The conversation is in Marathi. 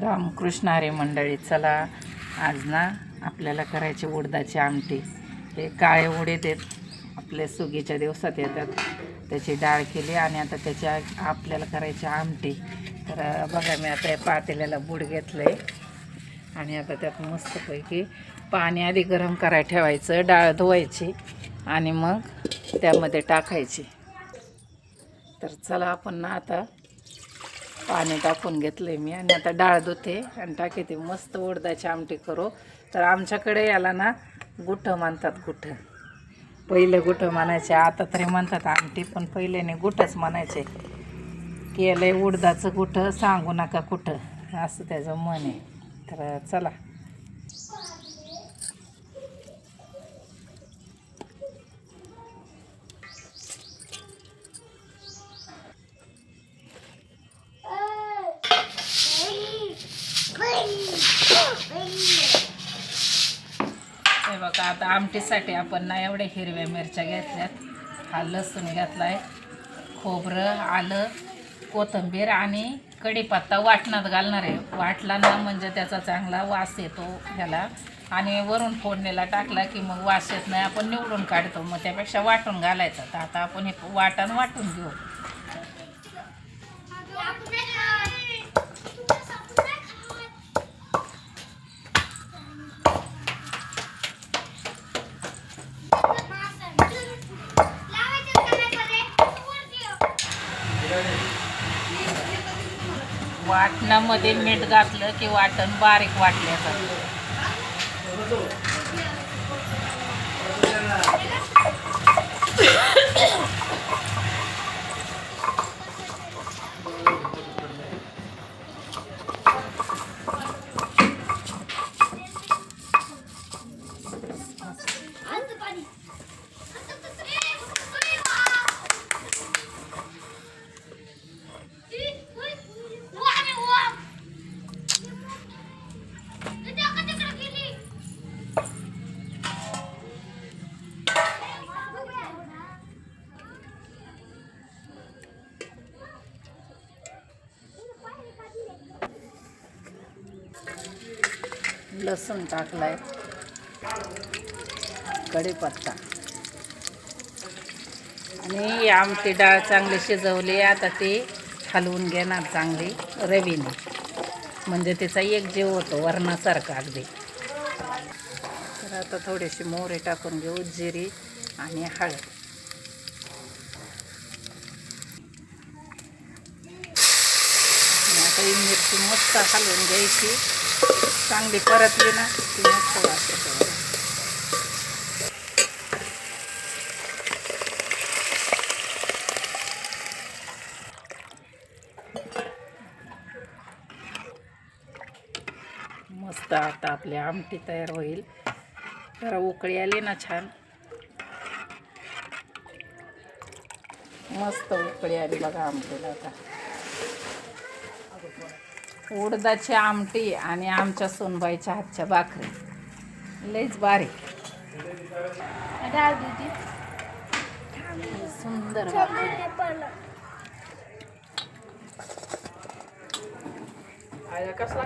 रामकृष्ण आरे मंडळी चला आज ना आपल्याला करायची उडदाची आमटी. हे काळे उडीद आहेत आपल्या सुगीच्या दिवसात येतात. त्याची डाळ केली आणि आता त्याच्या आपल्याला करायची आमटी. तर बघा मी आता या पातेल्याला बूड घेतलं आहे आणि आता त्यात मस्तपैकी पाणी आधी गरम करायला ठेवायचं डाळ धुवायची आणि मग त्यामध्ये टाकायची. तर चला आपण ना आता पाणी टाकून घेतलं मी आणि आता डाळ धुते आणि टाके ते मस्त उडदाची आमटी करू. तर आमच्याकडे याला ना गुठं म्हणतात गुठं. पहिलं गुठं म्हणायचे आता तरी म्हणतात आमटी पण पहिल्याने गुठंच म्हणायचे. केलंय उडदाचं गुठं सांगू नका कुठं असं त्याचं मन आहे. तर चला. हे बघा आता आमटीसाठी आपण ना एवढ्या हिरव्या मिरच्या घेतल्यात. हा लसूण घेतलाय खोबरं आलं कोथिंबीर आणि कढीपत्ता वाटणात घालणार आहे. वाटला ना म्हणजे त्याचा चांगला वास येतो ह्याला. आणि वरून फोडणीला टाकला की मग वास येत नाही आपण निवडून काढतो. मग त्यापेक्षा वाटून घालायचं. तर आता आपण हे वाटण वाटून घेऊ. वाटणामध्ये मीठ घातलं की वाटण बारीक वाटलं जातं लसूण टाकलाय. कढीपत्ता. आणि आमची आमटी डाळ चांगली शिजवली आता ती हलवून घेणार चांगली रवीने. म्हणजे तिचा एक जीव होतो वरणासारखा अगदी. तर आता थोडीशी मोहरी टाकून घेऊ जिरी आणि हळद. आता ही मिरची मस्त हलवून घ्यायची. चांगली परतली ना ती मस्त वाटते. मस्त आता आपली आमटी तयार होईल. जरा उकळी आली ना छान. मस्त उकळी आली बघा आमटीला आता. उडदाची आमटी आणि आमच्या सोनबाईच्या हातच्या भाकरी. लईच बारीक. सुंदर कसला